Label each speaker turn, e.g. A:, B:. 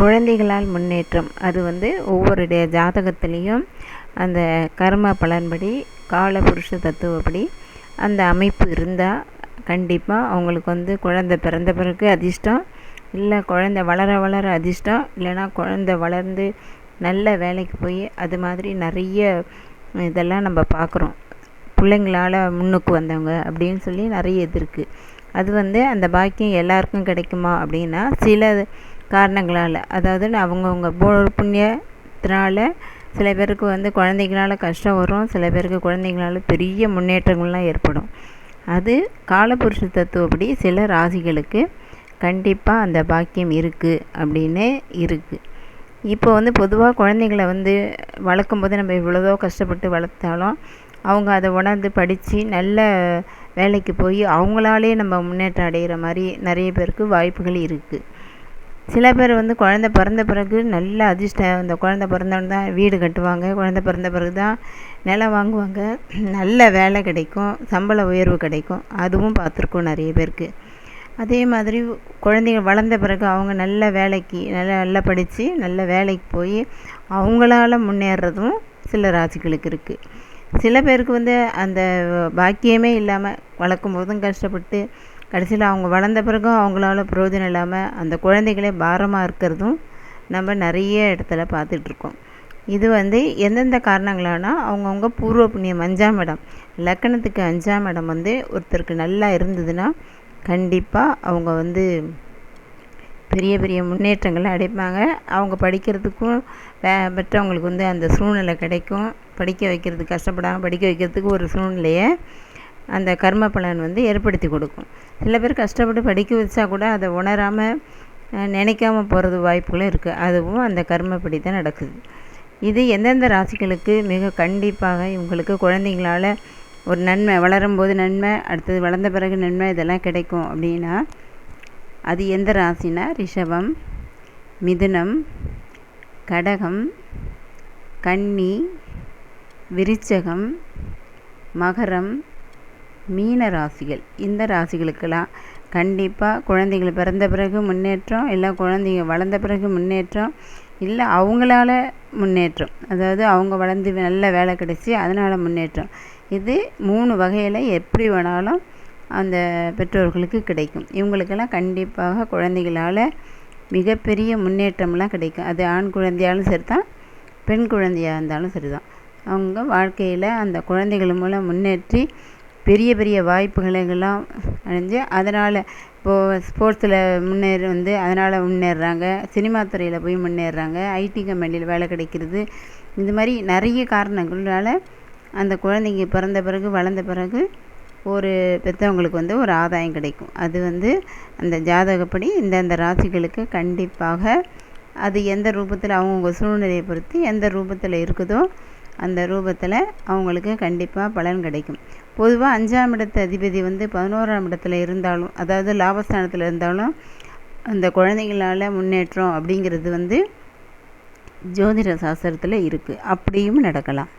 A: குழந்தைகளால் முன்னேற்றம். அது வந்து ஒவ்வொருடைய ஜாதகத்துலேயும் அந்த கர்ம பலன்படி காலபுருஷ தத்துவப்படி அந்த அமைப்பு இருந்தால் கண்டிப்பாக அவங்களுக்கு வந்து குழந்த பிறந்த பிறகு அதிர்ஷ்டம். இல்லை குழந்த வளர வளர அதிர்ஷ்டம். இல்லைனா குழந்த வளர்ந்து நல்ல வேலைக்கு போய் அது மாதிரி நிறைய இதெல்லாம் நம்ம பார்க்குறோம் பிள்ளைங்களால் முன்னுக்கு வந்தவங்க அப்படின்னு சொல்லி நிறைய இது இருக்குது அது வந்து அந்த பாக்கியம் எல்லாருக்கும் கிடைக்குமா அப்படின்னா சில காரணங்களால். அதாவது அவங்கவுங்க பூர்வ புண்ணியத்தினால சில பேருக்கு வந்து குழந்தைங்களால கஷ்டம் வரும். சில பேருக்கு குழந்தைங்களால பெரிய முன்னேற்றங்கள்லாம் ஏற்படும். அது காலபுருஷ தத்துவப்படி சில ராசிகளுக்கு கண்டிப்பாக அந்த பாக்கியம் இருக்குது அப்படின்னு இருக்குது இப்போ வந்து பொதுவாக குழந்தைங்கள வந்து வளர்க்கும் போது நம்ம இவ்வளோதோ கஷ்டப்பட்டு வளர்த்தாலும் அவங்க அதை உணர்ந்து படித்து நல்ல வேலைக்கு போய் அவங்களாலே நம்ம முன்னேற்றம் அடைகிற மாதிரி நிறைய பேருக்கு வாய்ப்புகள் இருக்குது சில பேர் வந்து குழந்த பிறந்த பிறகு நல்ல அதிர்ஷ்டம். அந்த குழந்த பிறந்தோடனே தான் வீடு கட்டுவாங்க. குழந்த பிறந்த பிறகு தான் நிலம் வாங்குவாங்க. நல்ல வேலை கிடைக்கும். சம்பள உயர்வு கிடைக்கும். அதுவும் பார்த்துருக்கோம் நிறைய பேருக்கு. அதே மாதிரி குழந்தைங்க வளர்ந்த பிறகு அவங்க நல்ல வேலைக்கு நல்லா நல்லா படித்து நல்ல வேலைக்கு போய் அவங்களால முன்னேறதும் சில ராசிகளுக்கு இருக்குது சில பேருக்கு வந்து அந்த பாக்கியமே இல்லாமல் வளர்க்கும் போதும் கஷ்டப்பட்டு கடைசியில் அவங்க வளர்ந்த பிறகும் அவங்களால பிரயோஜனம் இல்லாமல் அந்த குழந்தைகளே பாரமாக இருக்கிறதும் நம்ம நிறைய இடத்துல பார்த்துட்ருக்கோம் இது வந்து எந்தெந்த காரணங்களானா அவங்கவுங்க பூர்வ புண்ணியம் அஞ்சாம் இடம். லக்கணத்துக்கு அஞ்சாம் இடம் வந்து ஒருத்தருக்கு நல்லா இருந்ததுன்னா கண்டிப்பாக அவங்க வந்து பெரிய பெரிய முன்னேற்றங்களை அடைப்பாங்க. அவங்க படிக்கிறதுக்கும் வே மற்றவங்களுக்கு வந்து அந்த சூழ்நிலை கிடைக்கும். படிக்க வைக்கிறதுக்கு கஷ்டப்படாமல் படிக்க வைக்கிறதுக்கு ஒரு சூழ்நிலையை அந்த கர்ம பலன் வந்து ஏற்படுத்தி கொடுக்கும். சில பேர் கஷ்டப்பட்டு படிக்க வச்சா கூட அதை உணராமல் நினைக்காம போகிறது வாய்ப்புகளும் இருக்குது அதுவும் அந்த கர்மப்படி தான் நடக்குது. இது எந்தெந்த ராசிகளுக்கு மிக கண்டிப்பாக இவங்களுக்கு குழந்தைங்களால் ஒரு நன்மை வளரும்போது நன்மை அடுத்தது வளர்ந்த பிறகு நன்மை இதெல்லாம் கிடைக்கும் அப்படின்னா அது எந்த ராசினா ரிஷபம் மிதுனம் கடகம் கன்னி விருச்சகம் மகரம் மீன ராசிகள். இந்த ராசிகளுக்கெல்லாம் கண்டிப்பாக குழந்தைகள் பிறந்த பிறகு முன்னேற்றம் இல்லை குழந்தைங்க வளர்ந்த பிறகு முன்னேற்றம் இல்லை அவங்களால முன்னேற்றம். அதாவது அவங்க வளர்ந்து நல்ல வேலை கிடச்சி அதனால் முன்னேற்றம். இது மூணு வகையில் எப்படி வேணாலும் அந்த பெற்றோர்களுக்கு கிடைக்கும். இவங்களுக்கெல்லாம் கண்டிப்பாக குழந்தைகளால் மிகப்பெரிய முன்னேற்றம்லாம் கிடைக்கும். அது ஆண் குழந்தையாலும் சரி தான் பெண் குழந்தையாக இருந்தாலும் சரி தான் அவங்க வாழ்க்கையில் அந்த குழந்தைகள் மூலம் முன்னேற்றி பெரிய பெரிய வாய்ப்புகளெல்லாம் அடைஞ்சு அதனால் இப்போது ஸ்போர்ட்ஸில் முன்னேறி வந்து அதனால் முன்னேறுறாங்க சினிமா துறையில் போய் முன்னேறுறாங்க ஐடி கம்பெனியில் வேலை கிடைக்கிறது. இந்த மாதிரி நிறைய காரணங்களால் அந்த குழந்தைங்க பிறந்த பிறகு வளர்ந்த பிறகு ஒரு பெற்றவங்களுக்கு வந்து ஒரு ஆதாயம் கிடைக்கும். அது வந்து அந்த ஜாதகப்படி இந்தந்த ராசிகளுக்கு கண்டிப்பாக அது எந்த ரூபத்தில் அவங்கவுங்க சூழ்நிலையை பொறுத்து எந்த ரூபத்தில் இருக்குதோ அந்த ரூபத்தில் அவங்களுக்கு கண்டிப்பாக பலன் கிடைக்கும். பொதுவாக அஞ்சாம் இடத்து அதிபதி வந்து பதினோராம் இடத்துல இருந்தாலும் அதாவது லாபஸ்தானத்தில் இருந்தாலும் அந்த குழந்தைங்களால் முன்னேற்றம் அப்படிங்கிறது வந்து ஜோதிட சாஸ்திரத்தில் இருக்குது அப்படியும் நடக்கலாம்.